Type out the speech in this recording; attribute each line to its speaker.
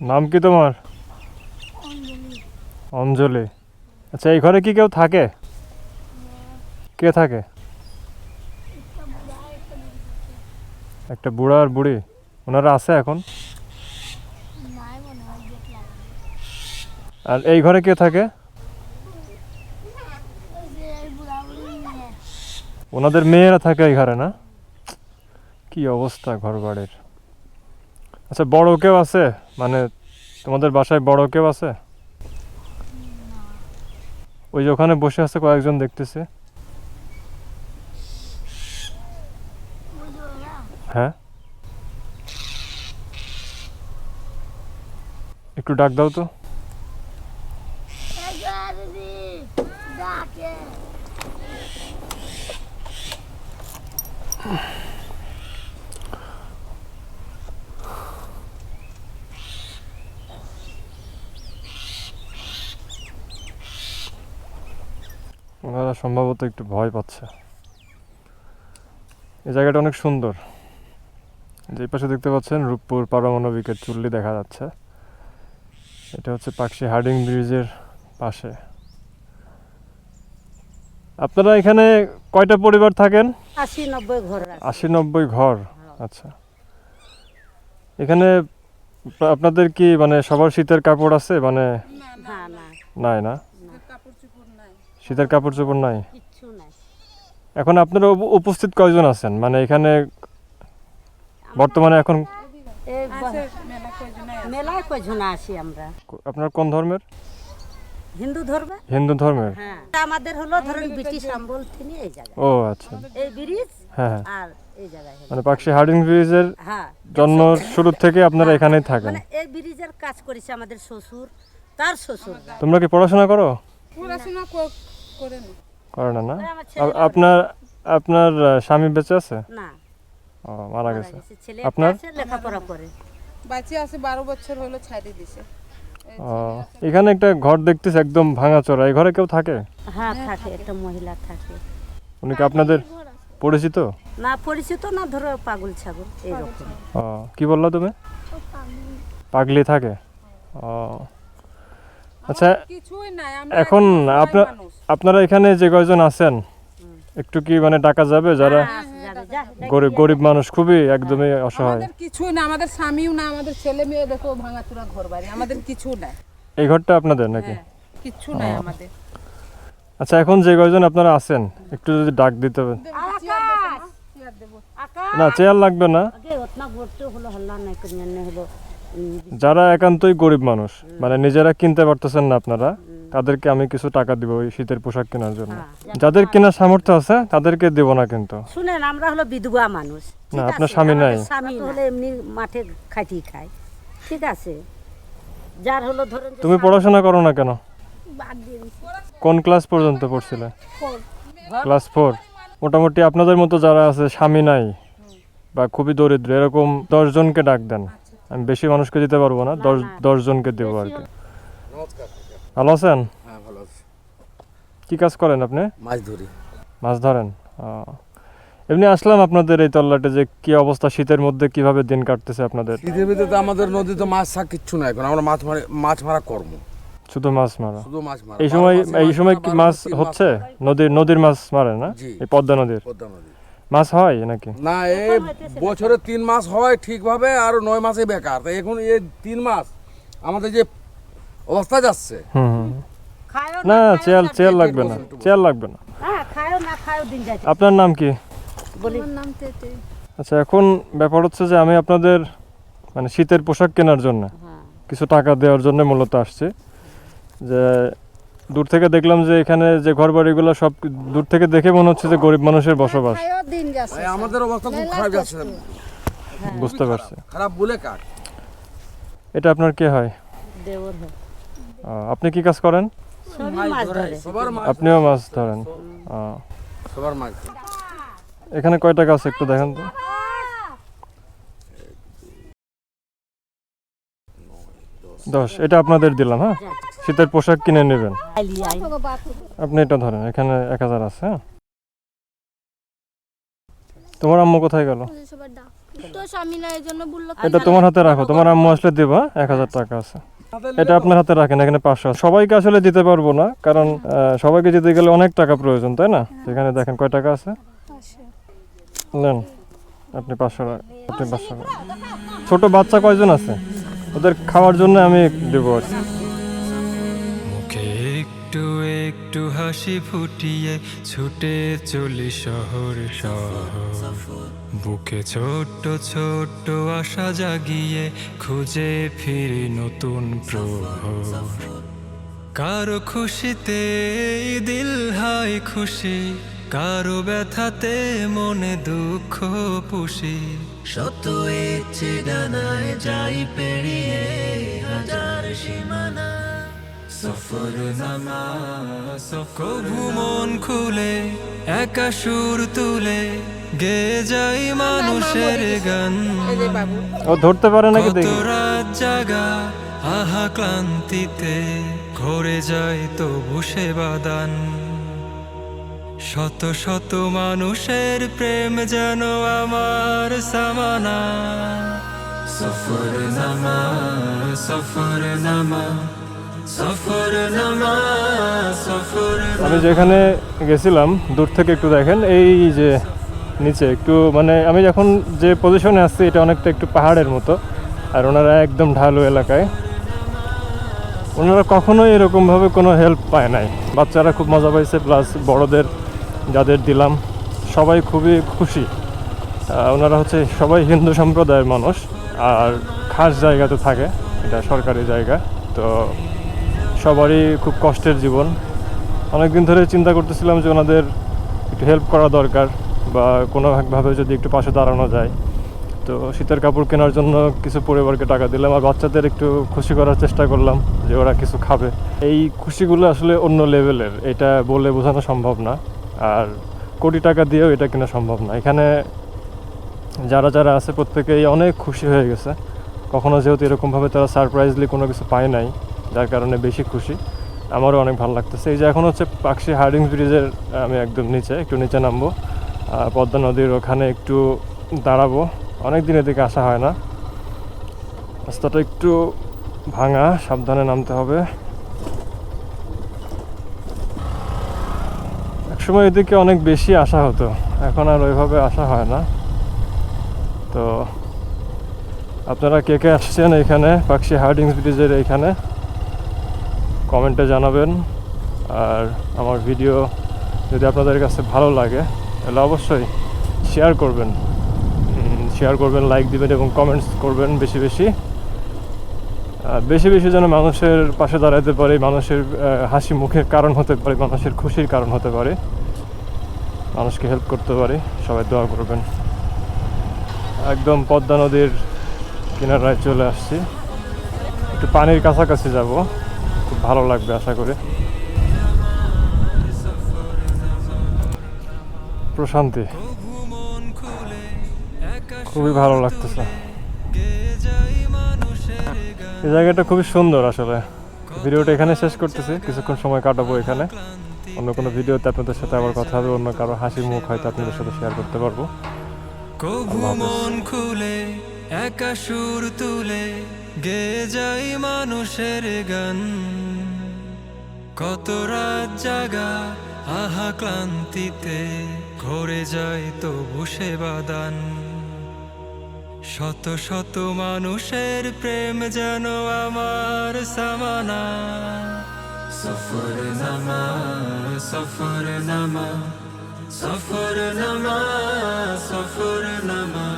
Speaker 1: নাম কি তোমার? অঞ্জলি। আচ্ছা এই ঘরে কি কেউ থাকে? কে থাকে? একটা বুড়া আর বুড়ি। ওনারা আছে এখন? আর এই ঘরে কে থাকে? ওনাদের মেয়েরা থাকে এই ঘরে, না? কি অবস্থা ঘর বাড়ির আচ্ছা বড় কেউ আছে? মানে তোমাদের বাসায় বড় কেউ আছে? ওই যে ওখানে বসে আছে কয়েকজন দেখতেছে। হ্যাঁ? একটু ডাক দাও তো।
Speaker 2: এই যে দিদি ডাকে
Speaker 1: ওনারা সম্ভবত একটু ভয় পাচ্ছে। এই জায়গাটা অনেক সুন্দর। যে পাশে দেখতে পাচ্ছেন রূপপুর পারমাণবিকের চুল্লি দেখা যাচ্ছে। এটা হচ্ছে পাকশি হার্ডিং ব্রিজের পাশে। আপনারা এখানে কয়টা পরিবার থাকেন?
Speaker 3: আশি নব্বই ঘর
Speaker 1: আশি নব্বই ঘর? আচ্ছা। এখানে আপনাদের কি মানে সবার শীতের কাপড় আছে? মানে নাই না? শীতের কাপড় চোপড় নাই। এখন আপনারা উপস্থিত কয়জন আছেন? মানে এখানে বর্তমানে এখন
Speaker 3: মেলায় কয়জন আসি আমরা?
Speaker 1: আপনার কোন ধর্মের?
Speaker 3: হিন্দু
Speaker 1: ধর্মের?
Speaker 3: হ্যাঁ। আমাদের হলো ধরেন ব্রিটিশ আমল থেকে এই জায়গা
Speaker 1: ও আচ্ছা।
Speaker 3: এই ব্রিজ
Speaker 1: হ্যাঁ হ্যাঁ।
Speaker 3: আর এই জায়গায়
Speaker 1: মানে পাকশি হার্ডিং ব্রিজের
Speaker 3: হ্যাঁ।
Speaker 1: জন্ম শুরু থেকে আপনারা এখানেই থাকেন।
Speaker 3: মানে এই ব্রিজের কাজ করেছে আমাদের শ্বশুর তার শ্বশুর।
Speaker 1: তোমরা কি পড়াশোনা করো?
Speaker 4: পড়াশোনা ক- করে না।
Speaker 1: করো না না? আপনার আপনার স্বামী বেঁচে আছে?
Speaker 3: না।
Speaker 1: ও মারা গেছে। আপনার?
Speaker 3: লেখাপড়া করে।
Speaker 4: বাচ্চা আছে বারো বছর হলো ছাড়ি দিছে।
Speaker 1: ও এখানে একটা ঘর দেখতেছি একদম ভাঙাচোরা। এই ঘরে কেউ থাকে?
Speaker 3: হ্যাঁ থাকে একটা মহিলা থাকে।
Speaker 1: উনি কি আপনাদের পরিচিত?
Speaker 3: না পরিচিত না ধরো পাগল ছাগল এইরকম
Speaker 1: ও কি বলল তুমি? পাগলি। থাকে। ও। আচ্ছা
Speaker 4: কিছুই নাই
Speaker 1: এখন আপনার। আপনারা এখানে যে কয়জন আছেন? একটু কি মানে ডাকা যাবে যারা
Speaker 3: হ্যাঁ, আসে যাবে, যা, দেখ।
Speaker 1: গরিব গরিব মানুষ খুবই একদমই অসহায়।
Speaker 4: আমাদের কিছুই না আমাদের স্বামীও না আমাদের ছেলে মেয়ে দেখো ভাঙাচুরা ঘর বাড়ি আমাদের কিছু নাই।
Speaker 1: এই ঘরটা আপনাদের নাকি?
Speaker 4: হ্যাঁ, কিচ্ছু নাই আমাদের।
Speaker 1: আচ্ছা এখন যে কয়জন আপনারা আছেন? একটু যদি ডাক দিতে হবে না চেয়ার লাগবে না।
Speaker 3: নে
Speaker 1: যারা একান্তই গরিব মানুষ মানে নিজেরা কিনতে পারতেছেন না আপনারা তাদেরকে আমি কিছু টাকা দিব ওই শীতের পোশাক কেনার জন্য।
Speaker 3: হ্যাঁ,
Speaker 1: যাদের কেনার সামর্থ্য আছে তাদেরকে দেব না কিন্তু।
Speaker 3: শুনেন আমরা হলো বিধবা মানুষ।
Speaker 1: না, আপনার স্বামী নাই।
Speaker 3: স্বামী হলো এমনি মাঠে খাইটি খায়। ঠিক আছে। যার হলো ধরেন
Speaker 1: তুমি পড়াশোনা করো না কেন?
Speaker 2: বাদ দিয়ে দিছি।
Speaker 1: কোন ক্লাস পর্যন্ত পড়ছিলে? Class four. মোটামুটি আপনাদের মতো যারা আছে স্বামী নাই বা খুবই দরিদ্র এরকম দশজনকে ডাক দেন। আমি বেশি মানুষকে দিতে পারব না দশ দশজনকে দেবো আর কি।
Speaker 5: নমস্কার।
Speaker 1: ভালো আছেন?
Speaker 5: হ্যাঁ ভালো আছি।
Speaker 1: কি কাজ করেন আপনি?
Speaker 5: মাছ ধরি।
Speaker 1: মাছ ধরেন? এমনি আসলাম আপনাদের এই তল্লাটে যে কি অবস্থা শীতের মধ্যে কীভাবে দিন কাটতেছে আপনাদের?
Speaker 5: শীতের ভিতরে তো আমাদের নদীতে মাছ থাক কিচ্ছু নাই এখন। আমরা মাছ মারি মাছ মারা কর্ম।
Speaker 1: শুধু মাছ মারা?
Speaker 5: শুধু মাছ মারা।
Speaker 1: এই সময় এই সময় কি মাছ হচ্ছে? নদীর নদীর মাছ মারে না? এই পদ্মা নদীর?
Speaker 5: পদ্মা নদী।
Speaker 1: মাছ হয় নাকি?
Speaker 5: না এই বছরে তিন মাস হয় ঠিকভাবে আর নয় মাসে বেকার। তাই এখন এই তিন মাস আমাদের যে অবস্থা যাচ্ছে।
Speaker 1: না চেয়ার চেয়ার লাগবে না চেয়ার লাগবে না।
Speaker 3: হ্যাঁ খায়ও না খায়ও দিন যাচ্ছে।
Speaker 1: আপনার নাম কি?
Speaker 3: বলি।
Speaker 2: আমার নাম তেতে।
Speaker 1: আচ্ছা এখন ব্যাপার হচ্ছে যে আমি আপনাদের মানে শীতের পোশাক কেনার জন্য
Speaker 3: হ্যাঁ।
Speaker 1: কিছু টাকা দেওয়ার জন্য মূলত আসছি। যে দূর থেকে দেখলাম যে এখানে যে ঘর বাড়িগুলো সব দূর থেকে দেখে মনে হচ্ছে যে গরিব মানুষের বসবাস।
Speaker 5: আমাদের অবস্থা খুব খারাপ যাচ্ছে।
Speaker 1: বুঝতে পারছি।
Speaker 5: খারাপ বলে কাক
Speaker 1: এটা আপনার কে হয়?
Speaker 3: দেওর হয়।
Speaker 1: আপনি কি কাজ করেন? আপনিও মাছ ধরেন। এখানে কয়টা গাছ একটু দেখেন তো। দশ এটা আপনাদের দিলাম হ্যাঁ? শীতের পোশাক কিনে নেবেন। আপনি এটা ধরেন এখানে এক হাজার আছে হ্যাঁ? তোমার আম্মু কোথায় গেল? এটা তোমার হাতে রাখো তোমার আম্মু আসলে দেবা এক হাজার টাকা আছে। এটা আপনার হাতে রাখেন এখানে পাঁচশো সবাইকে আসলে দিতে পারব না কারণ সবাইকে দিতে গেলে অনেক টাকা প্রয়োজন তাই না? এখানে দেখেন কয় টাকা আছে? নেন আপনি পাঁচশো আপনি পাঁচশো ছোট বাচ্চা কয়জন আছে? ওদের খাওয়ার জন্য আমি দেবো আর কি।
Speaker 6: একটু হাসি ফুটিয়ে ছুটে চলি শহর শহর। বুকে ছোট্ট ছোট্ট আশা জাগিয়ে খুঁজে ফিরি নতুন প্রহর। কারও খুশিতে দিল হাই খুশি, কারও ব্যথাতে মনে দুঃখ পুষি। শত ইচ্ছে ডানায় যাই পেরিয়ে হাজার সীমানা। সফর নামা কভু মন খুলে একা সুর তুলে গে যাই মানুষের গান।
Speaker 1: ও ধরতে পারে নাকি দেখি?
Speaker 6: রাত জাগা আহা ক্লান্তিতে ঘরে যায় তো বসে বাদান শত শত মানুষের প্রেম যেন আমার সামানা। সফর নামা সফর নামা
Speaker 1: আমি যেখানে গেছিলাম, দূর থেকে একটু দেখেন, এই যে নিচে একটু মানে আমি যখন যে পজিশনে আসছি এটা অনেকটা একটু পাহাড়ের মতো, আর ওনারা একদম ঢালু এলাকায়। ওনারা কখনোই এরকমভাবে কোনো হেল্প পায় নাই। বাচ্চারা খুব মজা পাইছে প্লাস বড়দের যাদের দিলাম, সবাই খুবই খুশি। ওনারা হচ্ছে সবাই হিন্দু সম্প্রদায়ের মানুষ, আর খাস জায়গাতে থাকে, এটা সরকারি জায়গা, তো সবারই খুব কষ্টের জীবন। অনেকদিন ধরে চিন্তা করতেছিলাম যে ওনাদের একটু হেল্প করা দরকার বা কোনোভাবে যদি একটু পাশে দাঁড়ানো যায়। তো শীতের কাপড় কেনার জন্য কিছু পরিবারকে টাকা দিলাম আর বাচ্চাদের একটু খুশি করার চেষ্টা করলাম যে ওরা কিছু খাবে। এই খুশিগুলো আসলে অন্য লেভেলের এটা বলে বোঝানো সম্ভব না। আর কোটি টাকা দিয়েও এটা কেনা সম্ভব না। এখানে যারা যারা আছে প্রত্যেকেই অনেক খুশি হয়ে গেছে। কখনো যেহেতু এরকমভাবে তারা সারপ্রাইজলি কোনো কিছু পায় নাই। যার কারণে বেশি খুশি। আমারও অনেক ভালো লাগতেছে। এই যে এখন হচ্ছে পাকশি হার্ডিং ব্রিজের আমি একদম নিচে, একটু নিচে নামবো। পদ্মা নদীর ওখানে একটু দাঁড়াবো। অনেক দিন এদিকে আসা হয় না। রাস্তাটা একটু ভাঙা, সাবধানে নামতে হবে। একসময় এদিকে অনেক বেশি আসা হতো। এখন আর ওইভাবে আসা হয় না। তো আপনারা কে কে আসছেন এখানে পাকশি হার্ডিংস ব্রিজের এইখানে? কমেন্টে জানাবেন। আর আমার ভিডিও যদি আপনাদের কাছে ভালো লাগে, তাহলে অবশ্যই শেয়ার করবেন। শেয়ার করবেন লাইক দিবেন এবং কমেন্টস করবেন বেশি বেশি। বেশি বেশি যেন মানুষের পাশে দাঁড়াতে পারি, মানুষের হাসি মুখের কারণ হতে পারে, মানুষের খুশির কারণ হতে পারে। মানুষকে হেল্প করতে পারি, সবাই দোয়া করবেন। একদম পদ্মা নদীর কিনারায় চলে আসছি। একটু পানির কাছাকাছি যাব। খুব ভালো লাগবে আশা করি। প্রশান্তি। খুবই ভালো লাগতেছে। এই জায়গাটা খুবই সুন্দর আসলে। ভিডিওটা এখানে শেষ করতেছি, কিছুক্ষণ সময় কাটাবো এখানে। অন্য কোনো ভিডিওতে আপনাদের সাথে আবার কথা হবে, অন্য কারও হাসি মুখ হয়তো আপনাদের সাথে শেয়ার করতে পারব।
Speaker 6: মন খুলে একা সুর তুলে গে যাই মানুষের গান। কত রাত জাগা আহা ক্লান্তিতে ঘরে যায় তো বসে বাদান শত শত মানুষের প্রেম যেন আমার সামানা। সফর নামা সফর নামা সফর নামা সফর নামা।